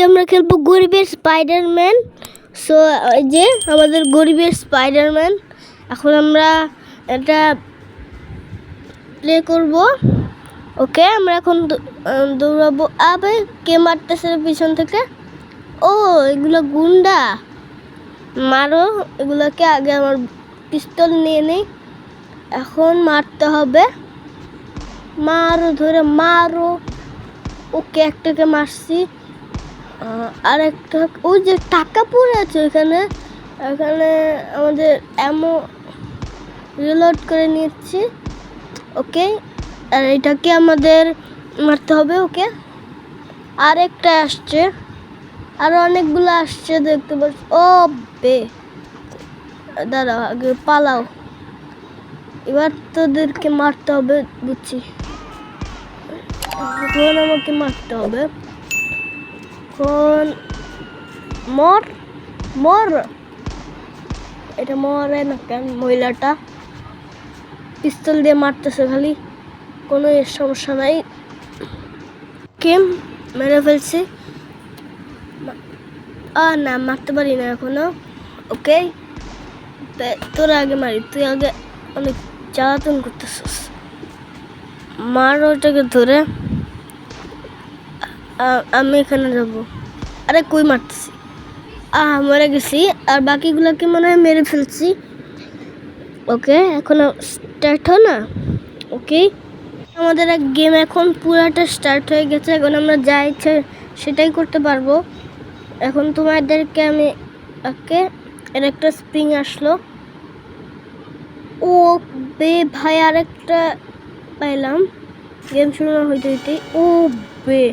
আজকে আমরা খেলব গরিবের স্পাইডারম্যান সো যে আমাদের গরিবের স্পাইডারম্যান এখন আমরা এটা প্লে করব। ওকে আমরা এখন দৌড়াবো। আবে, কে মারতেছে পিছন থেকে? ও, এগুলো গুন্ডা। মারো, এগুলোকে আগে আমার পিস্তল নিয়ে নেই। এখন মারতে হবে। মারো, ধরে মারো। ওকে, একটাকে মারছি। আর একটা, ওই যে টাকা আছে ওইখানে এখানে আমাদের এমন রিলোড করে নিচ্ছি ওকে আর এটাকে আমাদের মারতে হবে ওকে আর একটা আসছে, আরও অনেকগুলো আসছে দেখতে পাচ্ছি, ও বে, দাঁড়াও, আগে পালাও। এবার তোদেরকে মারতে হবে, বুঝছি। আমাকে মারতে হবে। এখন মর মর। এটা মরে না কেন, মহিলাটা? পিস্তল দিয়ে মারতেছে খালি, কোনো সমস্যা নাই। কেম, মেরে ফেলছি। মা- আ, না, মারতে পারি না এখনও। ওকে তোর আগে মারি, তুই আগে অনেক জ্বালাতন করতেছিস। মার ওটাকে ধরে। আমি এখানে যাব। আরে কই মারতেছি? আহ, মরে গেছি। আর বাকিগুলোকে মনে হয় মেরে ফেলছি? ওকে, এখন স্টার্ট হয় না? ওকে। আমাদের এক গেম এখন পুরাটা স্টার্ট হয়ে গেছে। এখন আমরা যা ইচ্ছে সেটাই করতে পারব। এখন তোমাদেরকে আমি, ওকে, এর একটা স্প্রিং আসলো। ও বে, ভাই, আরেকটা পাইলাম। গেম শুরু না হইতে হইতে ও বে।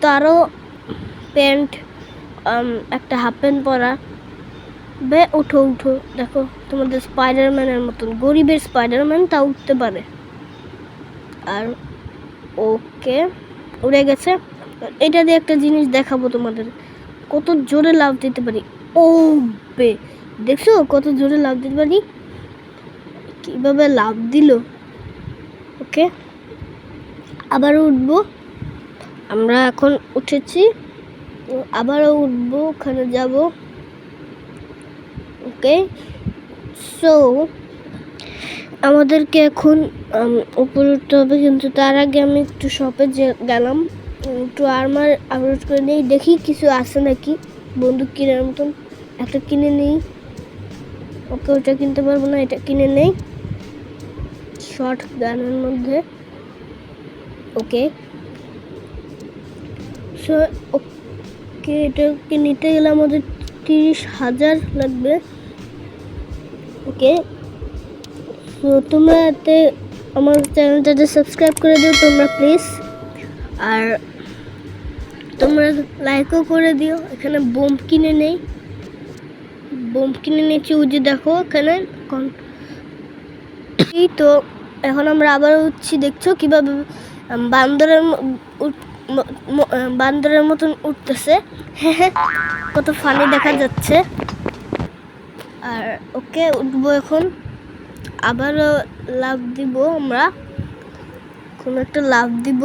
তো আরও প্যান্ট একটা হাফ প্যান্ট পরা। বে উঠো উঠো, দেখো, তোমাদের স্পাইডারম্যানের মতন। গরিবের স্পাইডারম্যান তা উঠতে পারে। আর ওকে, উড়ে গেছে। এটা দিয়ে একটা জিনিস দেখাবো তোমাদের। কত জোরে লাভ দিতে পারি। ও বে, দেখছ? কত জোরে লাভ দিতে পারি। কীভাবে লাভ দিল? ওকে, আবারও উঠবো। আমরা এখন উঠেছি। আবারও উঠবো, ওখানে যাব। ওকে? সো আমাদেরকে এখন উপরে উঠতে হবে, কিন্তু তার আগে আমি একটু শপে যে গেলাম। একটু আর্মার আপলোড করে নিই। দেখি কিছু আছে নাকি? বন্দুক কেনার মতন। একটা কিনে নিই। ওকে, ওটা কিনতে পারব না, এটা কিনে নেই। শর্ট গানের মধ্যে। ওকে। সো ওকে, এটাকে নিতে গেলে আমাদের তিরিশ হাজার লাগবে। ওকে, তো তোমরা এতে আমার চ্যানেলটাতে সাবস্ক্রাইব করে দিও তোমরা প্লিজ। আর তোমরা লাইকও করে দিও, এখানে বোম কিনে নেই। বোম কিনে নিয়েছি যে দেখো এখানে এই তো, এখন আমরা আবার উঠছি, দেখছ কীভাবে, বান্দরের বান্দরের মতন উঠতেছে। কত ফানি দেখা যাচ্ছে। আর ওকে উঠবো এখন। আবারও লাভ দিব আমরা। কোনো একটা লাভ দিব।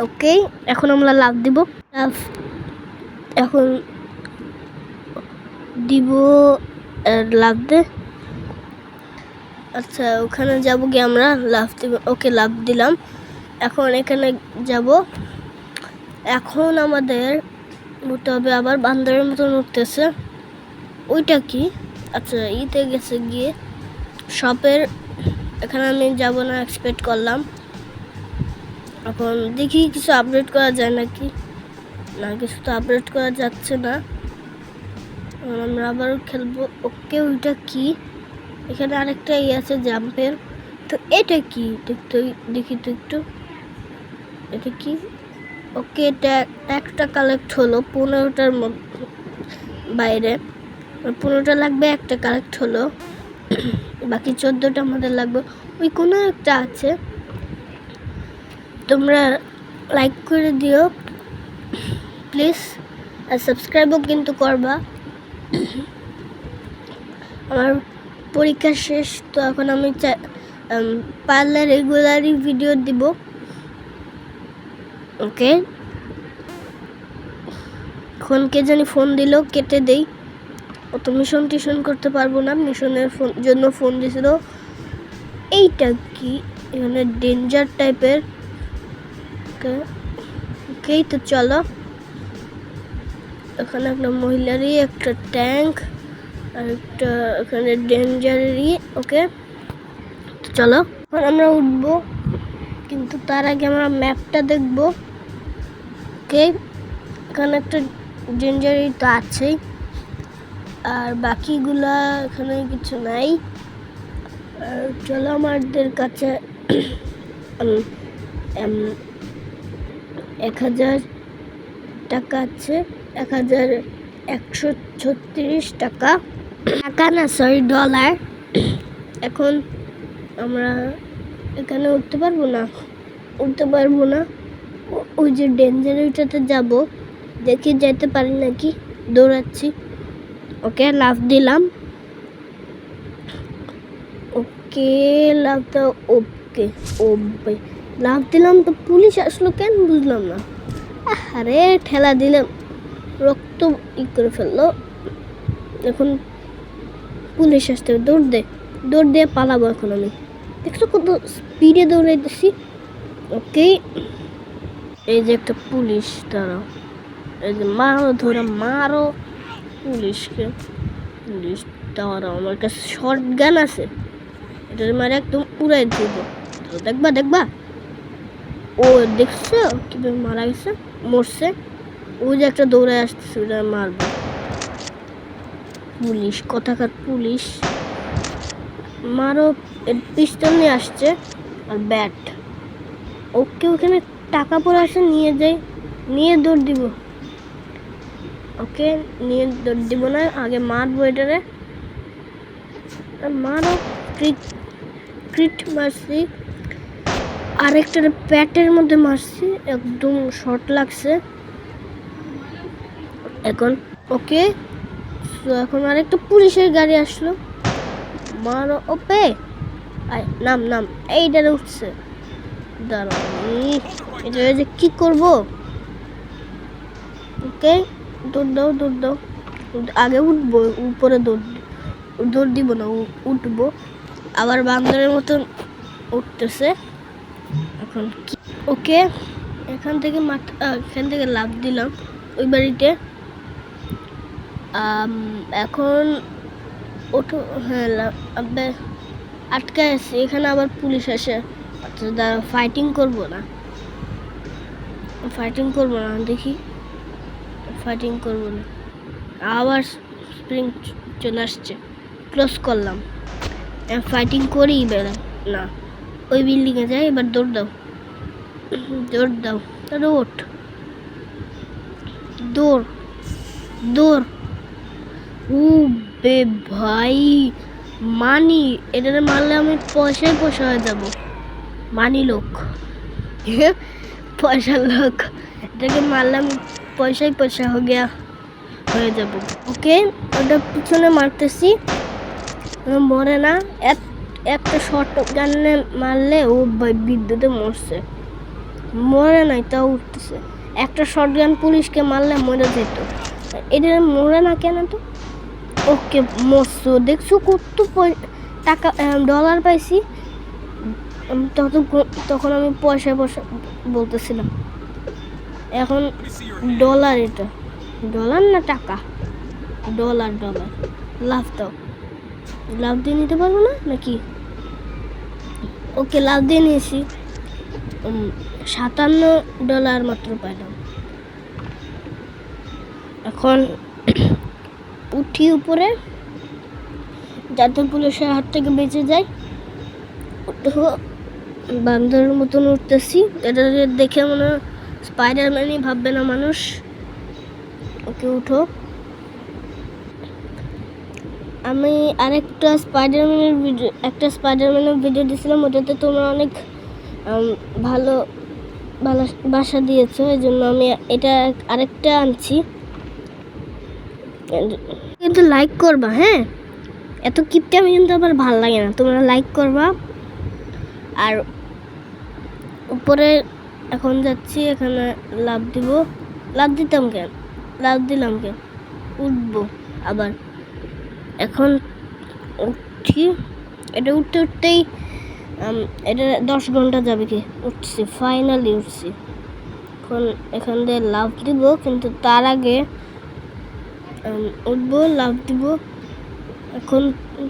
ওকে, এখন আমরা লাভ দিব। লাভ এখন দিব লাভ দে। আচ্ছা ওখানে যাব গিয়ে আমরা। লাভ দিব, ওকে লাভ দিলাম। এখন এখানে যাব। এখন আমাদের উঠতে হবে, আবার বান্দরের মতন উঠতেছে। ওইটা কি? আচ্ছা ইতে গেছে গিয়ে শপের। এখানে আমি যাব না এক্সপেক্ট করলাম। এখন দেখি কিছু আপডেট করা যায় নাকি? না, কিছু তো আপডেট করা যাচ্ছে না। আমরা আবার খেলব। ওকে, ওইটা কি? এখানে আরেকটা ইয়ে আছে জাম্পের তো এটা কি? দেখতে, দেখি তো একটু। এটা কি? ওকে এটা একটা কালেক্ট হলো পনেরোটার বাইরে। পনেরোটা লাগবে একটা কালেক্ট হলো। বাকি চোদ্দোটা আমাদের লাগবে। ওই কোনো একটা আছে। তোমরা লাইক করে দিও। প্লিজ আর সাবস্ক্রাইবও কিন্তু করবা। আমার পরীক্ষা শেষ তো এখন আমি চা- উম, পারলে রেগুলারই ভিডিও দিব। ওকে? এখন কে জানি ফোন দিল, কেটে দেই। অত মিশন টিশন করতে পারব না মিশনের ফোন জন্য ফোন দিছিল। এইটা কি? এখানে ডেঞ্জার টাইপের ওকেই তো চলো। এখানে একটা মহিলারই, একটা ট্যাঙ্ক আর একটা এখানে ডেঞ্জারেরই ওকে? চলো। আমরা উঠবো, কিন্তু তার আগে আমরা ম্যাপটা দেখব। ওকে। এখানে একটা ডেঞ্জারি তো আছেই আর বাকিগুলা এখানে কিছু নাই। আর চলো আমাদের কাছে এক হাজার টাকা আছে। এক হাজার একশো ছত্রিশ টাকা। টাকা না সরি ডলার এখন আমরা এখানে উঠতে পারব না? উঠতে পারব না। ওই যে ডেঞ্জার ওইটাতে যাব। দেখি যেতে পারি নাকি? দৌড়াচ্ছি। ওকে, লাফ দিলাম। ওকে দাও ওকে, ওবে। লাফ দিলাম তো পুলিশ আসলো কেন বুঝলাম না। আরে ঠেলা দিলাম। রক্ত ই করে ফেলল। এখন পুলিশ আসতে দৌড় দে। দৌড় দিয়ে পালাবো এখন আমি। দেখছ কত স্পিডে দৌড়াইতেছি। ওকে। এই যে একটা পুলিশ, দাঁড়াও। এই যে মারো, ধরে মারো পুলিশকে। পুলিশ, দাঁড়াও, আমার কাছে শর্ট গান আছে। এটা মারে একদম উড়াই দিব। দেখবা দেখবা। ও, দেখছ কীভাবে মারা গেছে? মরছে। ও যে একটা দৌড়ে আসতেছে, ওটা মারবো। পুলিশ, কথাকার পুলিশ। মারো পিস্তল নিয়ে আসছে, আর ব্যাট ওকে ওখানে টাকা পড়ে আছে, নিয়ে যাই। নিয়ে দৌড় দিব। ওকে, নিয়ে দৌড় দিব না, আগে মারবো এটারে। মারো ক্রিট ক্রিট মারছি। আরেকটার প্যাটের মধ্যে মারছি, একদম শর্ট লাগছে। এখন, ওকে। তো এখন আরেকটা পুলিশের গাড়ি আসলো। মারো, ওপে। নাম নাম, এইটারে উঠছে। দাঁড়াও কি করব? ওকে দৌড় দাও দৌড় দাও। আগে উঠবো উপরে দৌড় দৌড় দিব না উঠবো। আবার বান্দরের মতন উঠতেছে। এখন ওকে এখান থেকে আহ, এখান থেকে লাভ দিলাম ওই বাড়িতে। এখন ওঠো হ্যাঁ আটকে আছি এখানে আবার পুলিশ আসে। আচ্ছা দাঁড়া ফাইটিং করব না। ফাইটিং করব না, দেখি। ফাইটিং করব না। আবার স্প্রিং চলে আসছে। ক্লোজ করলাম। ফাইটিং করি বেড়া না। ওই বিল্ডিংয়ে যাই, এবার দৌড় দাও। দৌড় দাও। দৌড় দৌড়। দৌড়। ও বে ভাই, মানি এটা মারলে আমি পয়সায় পয়সা হয়ে যাব। মানি লোক। পয়সার লোক। এটাকে মারলে আমি পয়সায় পয়সা হয়ে গিয়া হয়ে যাব। ওকে, ওটা পিছনে মারতেছি। মরে না। এক- একটা শর্ট গানে মারলে ও বিদ্যুতে মরছে। মরে নাই, তাও উঠতেছে। একটা শর্ট পুলিশকে মারলে মরে যেত। এটা মরে না কেন তো? ওকে, মরছো দেখছ কত টাকা ডলার পাইছি। আমি তত তখন আমি পয়সা পয়সা বলতেছিলাম। এখন ডলার এটা। ডলার না টাকা? ডলার ডলার লাভ দাও। লাভ দিয়ে নিতে পারব না? নাকি? ওকে লাভ দিয়ে নিয়েছি। সাতান্ন ডলার মাত্র পাইলাম। এখন উঠি উপরে। যাতে পুলিশের হাত থেকে বেঁচে যায় বান্দরের মতন উঠতেছি। এটা দেখে মনে স্পাইডারম্যানই ভাববে না মানুষ। ওকে উঠো। আমি আরেকটা স্পাইডারম্যানের ভিডিও একটা স্পাইডারম্যানের ভিডিও দিয়েছিলাম ওটাতে তোমরা অনেক ভালো ভালো বাসা দিয়েছ। এই জন্য আমি এটা আরেকটা আনছি। কিন্তু লাইক করবা হ্যাঁ? এত কিপটে আমি কিন্তু আবার ভালো লাগে না। তোমরা লাইক করবা। আর উপরে এখন যাচ্ছি, এখানে লাভ দিব। লাভ দিতাম কেন? লাভ দিলাম কে উঠবো আবার। এখন উঠি এটা উঠতে উঠতেই এটা দশ ঘণ্টা যাবে কি? উঠছি ফাইনালি উঠছি। এখন এখান দিয়ে লাভ দিব, কিন্তু তার আগে উঠবো লাভ দিব। এখন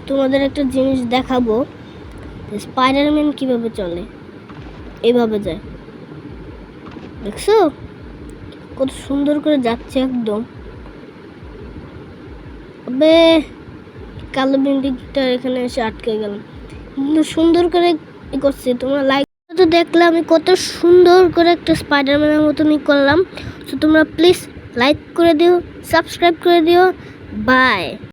তোমাদের একটা জিনিস দেখাবো। স্পাইডারম্যান কীভাবে চলে? এইভাবে যায়। দেখছ? কত সুন্দর করে যাচ্ছে একদম। আবে, কালো বিল্ডিংটা এখানে এসে আটকে গেলাম কিন্তু সুন্দর করে ই করছে। তোমরা লাইক তো দেখলে আমি কত সুন্দর করে একটা স্পাইডারম্যানের মতন ই করলাম। তো তোমরা প্লিজ লাইক করে দিও সাবস্ক্রাইব করে দিও। বাই